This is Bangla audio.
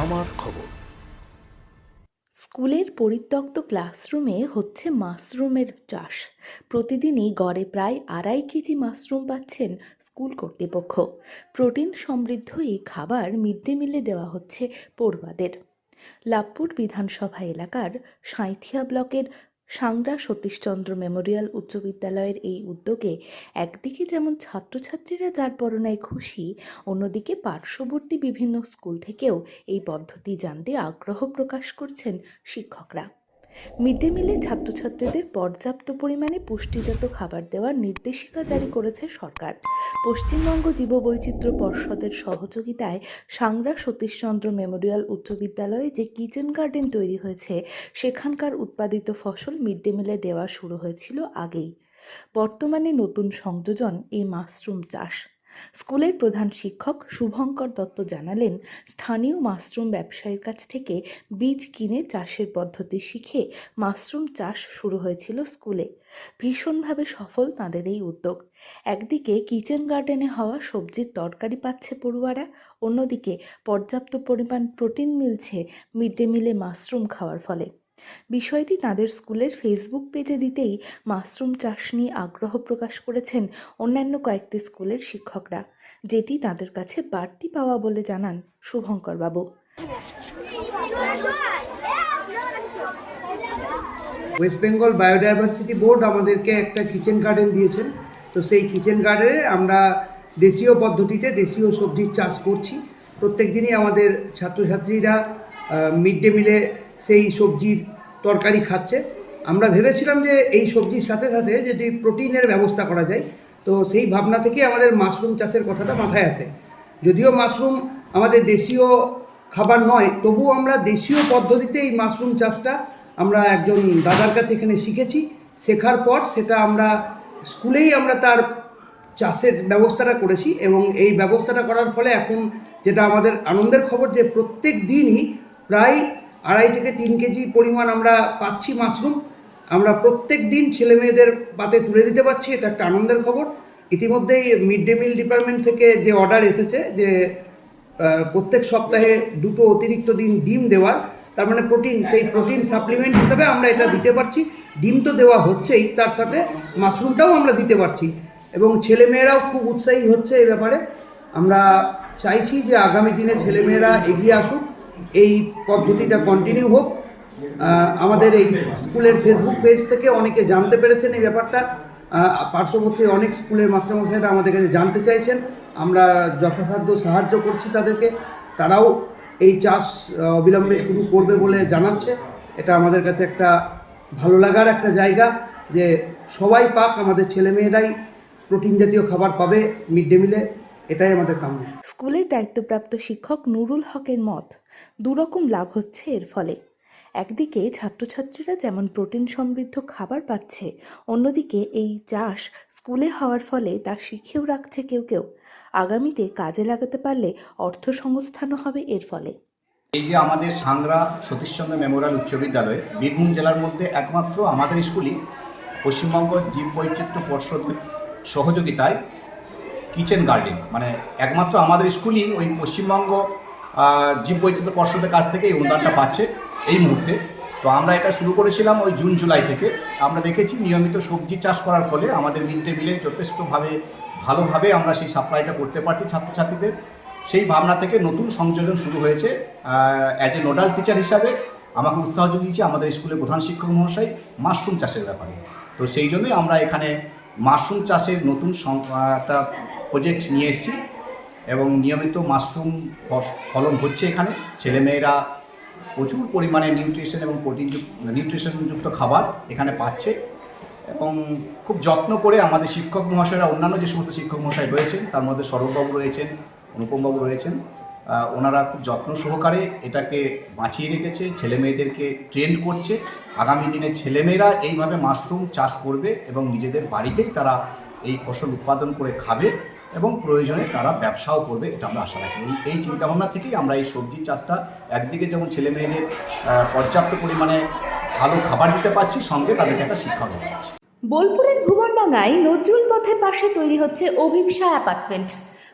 আমার খবর। স্কুলের পরিত্যক্ত ক্লাসরুমে হচ্ছে মাশরুমের চাষ। প্রতিদিনই গড়ে প্রায় আড়াই কেজি মাশরুম পাচ্ছেন স্কুল কর্তৃপক্ষ। প্রোটিন সমৃদ্ধ এই খাবার মিড ডে মিলে দেওয়া হচ্ছে পড়ুয়াদের। লাভপুর বিধানসভা এলাকার সাঁইথিয়া ব্লকের সাংরা সতীশচন্দ্র মেমোরিয়াল উচ্চ বিদ্যালয়ের এই উদ্যোগে একদিকে যেমন ছাত্রছাত্রীরা যার পরনায় খুশি, অন্যদিকে পার্শ্ববর্তী বিভিন্ন স্কুল থেকেও এই পদ্ধতি জানতে আগ্রহ প্রকাশ করছেন শিক্ষকরা। মিড ডে মিলে ছাত্রছাত্রীদের পর্যাপ্ত পরিমাণে পুষ্টিজাত খাবার দেওয়ার নির্দেশিকা জারি করেছে সরকার। পশ্চিমবঙ্গ জীববৈচিত্র্য পর্ষদের সহযোগিতায় সাংরা সতীশচন্দ্র মেমোরিয়াল উচ্চ বিদ্যালয়ে যে কিচেন গার্ডেন তৈরি হয়েছে, সেখানকার উৎপাদিত ফসল মিড ডে মিলে দেওয়া শুরু হয়েছিল আগেই। বর্তমানে নতুন সংযোজন এই মাশরুম চাষ। স্কুলের প্রধান শিক্ষক শুভঙ্কর দত্ত জানালেন, স্থানীয় মাশরুম ব্যবসায়ীর কাছ থেকে বীজ কিনে চাষের পদ্ধতি শিখে মাশরুম চাষ শুরু হয়েছিল স্কুলে। ভীষণভাবে সফল তাঁদের এই উদ্যোগ। একদিকে কিচেন গার্ডেনে হওয়া সবজির তরকারি পাচ্ছে পড়ুয়ারা, অন্যদিকে পর্যাপ্ত পরিমাণ প্রোটিন মিলছে মিড ডে মিলে মাশরুম খাওয়ার ফলে। বিষয়টি তাদের স্কুলের ফেসবুক পেজে দিতেই মাশরুম চাষ নিয়ে আগ্রহ প্রকাশ করেছেন অন্যান্য কয়েকটি স্কুলের শিক্ষকরা, যেটি তাদের কাছে বাড়তি পাওয়া বলে জানান শুভঙ্কর বাবু। ওয়েস্ট বেঙ্গল বায়োডাইভার্সিটি বোর্ড আমাদেরকে একটা কিচেন গার্ডেন দিয়েছেন। তো সেই কিচেন গার্ডেনে আমরা দেশীয় পদ্ধতিতে দেশীয় সবজির চাষ করছি। প্রত্যেক দিনই আমাদের ছাত্রছাত্রীরা মিড ডে মিলে সেই সবজির তরকারি খাচ্ছে। আমরা ভেবেছিলাম যে এই সবজির সাথে সাথে যদি প্রোটিনের ব্যবস্থা করা যায়, তো সেই ভাবনা থেকে আমাদের মাশরুম চাষের কথাটা মাথায় আসে। যদিও মাশরুম আমাদের দেশীয় খাবার নয়, তবুও আমরা দেশীয় পদ্ধতিতে এই মাশরুম চাষটা আমরা একজন দাদার কাছে এখানে শিখেছি। শেখার পর সেটা আমরা স্কুলেই আমরা তার চাষের ব্যবস্থাটা করেছি এবং এই ব্যবস্থাটা করার ফলে এখন যেটা আমাদের আনন্দের খবর যে প্রত্যেক দিনই প্রায় আড়াই থেকে তিন কেজি পরিমাণ আমরা পাচ্ছি মাশরুম। আমরা প্রত্যেক দিন ছেলে মেয়েদের পাতে তুলে দিতে পারছি, এটা একটা আনন্দের খবর। ইতিমধ্যেই মিড ডে মিল ডিপার্টমেন্ট থেকে যে অর্ডার এসেছে যে প্রত্যেক সপ্তাহে দুটো অতিরিক্ত দিন ডিম দেওয়ার, তার মানে প্রোটিন, সেই প্রোটিন সাপ্লিমেন্ট হিসাবে আমরা এটা দিতে পারছি। ডিম তো দেওয়া হচ্ছেই, তার সাথে মাশরুমটাও আমরা দিতে পারছি। এবং ছেলেমেয়েরাও খুব উৎসাহী হচ্ছে এই ব্যাপারে। আমরা চাইছি যে আগামী দিনে ছেলেমেয়েরা এগিয়ে আসুক। এই পদ্ধতিটা কন্টিনিউ হোক। আমাদের এই স্কুলের ফেসবুক পেজ থেকে অনেকে জানতে পেরেছেন এই ব্যাপারটা। পার্শ্ববর্তী অনেক স্কুলের মাস্টারমশাইরা আমাদের কাছে জানতে চাইছেন। আমরা যথাসাধ্য সাহায্য করছি তাদেরকে। তারাও এই চাষ অবিলম্বে শুরু করবে বলে জানাচ্ছে। এটা আমাদের কাছে একটা ভালো লাগার একটা জায়গা যে সবাই পাক, আমাদের ছেলেমেয়েরাই প্রোটিন জাতীয় খাবার পাবে মিড ডে মিলে। এটাই আমাদের কাম্য। স্কুলের দায়িত্বপ্রাপ্ত শিক্ষক নুরুল হকের মত দুরকম লাভ হচ্ছে এর ফলে। একদিকে ছাত্রছাত্রীরা যেমন প্রোটিন সমৃদ্ধ খাবার পাচ্ছে অন্যদিকে এই চাষ স্কুলে হওয়ার ফলে তা শিখেও রাখছে কেউ কেউ। আগামীতে কাজে লাগাতে পারলে অর্থ সংস্থানও হবে এর ফলে। এই যে আমাদের সাংরা সতীশচন্দ্র মেমোরিয়াল উচ্চ বিদ্যালয় বীরভূম জেলার মধ্যে একমাত্র আমাদের স্কুলই পশ্চিমবঙ্গ জীব বৈচিত্র্য পর্ষদের সহযোগিতায় কিচেন গার্ডেন। মানে একমাত্র আমাদের স্কুলই ওই পশ্চিমবঙ্গ আহ, জীব বৈচিত্র্য পর্ষদের কাছ থেকে এই অনুদানটা পাচ্ছে এই মুহূর্তে। তো আমরা এটা শুরু করেছিলাম ওই জুন জুলাই থেকে। আমরা দেখেছি নিয়মিত সবজি চাষ করার ফলে আমাদের মিড ডে মিলে যথেষ্টভাবে ভালোভাবে আমরা সেই সাপ্লাইটা করতে পারছি ছাত্রছাত্রীদের। সেই ভাবনা থেকে নতুন সংযোজন শুরু হয়েছে অ্যাজ এ নোডাল টিচার হিসাবে। আমাকে উৎসাহ জুগিয়েছে আমাদের স্কুলের প্রধান শিক্ষক মহাশয় মাশরুম চাষের ব্যাপারে। তো সেই জন্যই আমরা এখানে মাশরুম চাষের নতুন একটা প্রজেক্ট নিয়ে এসেছি এবং নিয়মিত মাশরুম ফলন হচ্ছে এখানে। ছেলেমেয়েরা প্রচুর পরিমাণে নিউট্রিশন এবং প্রোটিন নিউট্রিশনযুক্ত খাবার এখানে পাচ্ছে এবং খুব যত্ন করে আমাদের শিক্ষক মহাশয়রা, অন্যান্য যে সমস্ত শিক্ষক মহাশয় রয়েছেন, তার মধ্যে সৌরভবাবু রয়েছেন, অনুপমবাবু রয়েছেন ওনারা খুব যত্ন সহকারে এটাকে বাঁচিয়ে রেখেছে, ছেলে মেয়েদেরকে ট্রেন্ড করছে। আগামী দিনে ছেলেমেয়েরা এইভাবে মাশরুম চাষ করবে এবং নিজেদের বাড়িতেই তারা এই ফসল উৎপাদন করে খাবে এবং প্রয়োজনে তারা ব্যবসাও করবে, এটা আমরা আশা রাখি। এই এই চিন্তাভাবনা থেকেই আমরা এই সবজি চাষটা একদিকে যেমন ছেলে মেয়েদের পর্যাপ্ত পরিমাণে ভালো খাবার দিতে পারছি, সঙ্গে তাদেরকে একটা শিক্ষা দেওয়া যাচ্ছে বোলপুরের ভুবনডাঙ্গায় নজরুল পথের পাশে তৈরি হচ্ছে অভিপসা অ্যাপার্টমেন্ট।